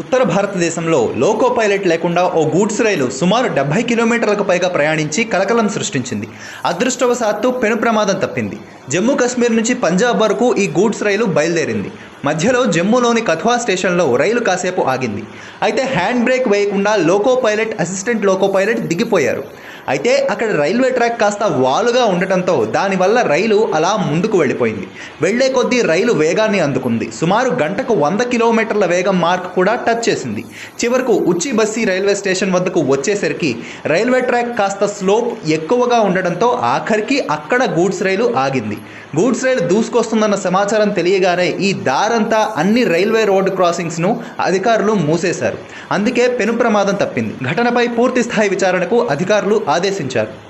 ఉత్తర భారతదేశంలో loco pilot లేకుండా ఓ goods రైలు సుమారు డెబ్బై కిలోమీటర్లకు పైగా ప్రయాణించి కలకలం సృష్టించింది. అదృష్టవశాత్తు పెను ప్రమాదం తప్పింది. జమ్మూ కాశ్మీర్ నుంచి పంజాబ్ వరకు ఈ గూడ్స్ రైలు బయలుదేరింది. మధ్యలో జమ్మూలోని కథ్వా స్టేషన్లో రైలు కాసేపు ఆగింది. అయితే హ్యాండ్ బ్రేక్ వేయకుండా loco pilot assistant loco pilot దిగిపోయారు. అయితే అక్కడ రైల్వే ట్రాక్ కాస్త వాలుగా ఉండటంతో దానివల్ల రైలు అలా ముందుకు వెళ్ళిపోయింది. వెళ్ళే కొద్దీ రైలు వేగాన్ని అందుకుంది. సుమారు గంటకు వంద కిలోమీటర్ల వేగం మార్క్ కూడా టచ్ చేసింది. చివరకు ఉచ్చి బస్సీ రైల్వే స్టేషన్ వద్దకు వచ్చేసరికి రైల్వే ట్రాక్ కాస్త స్లోప్ ఎక్కువగా ఉండడంతో ఆఖరికి అక్కడ గూడ్స్ రైలు ఆగింది. గూడ్స్ రైలు దూసుకొస్తుందన్న సమాచారం తెలియగానే ఈ దార రాత్రంతా అన్ని రైల్వే రోడ్డు క్రాసింగ్స్ను అధికారులు మూసేశారు. అందుకే పెను ప్రమాదం తప్పింది. ఘటనపై పూర్తి స్థాయి విచారణకు అధికారులు ఆదేశించారు.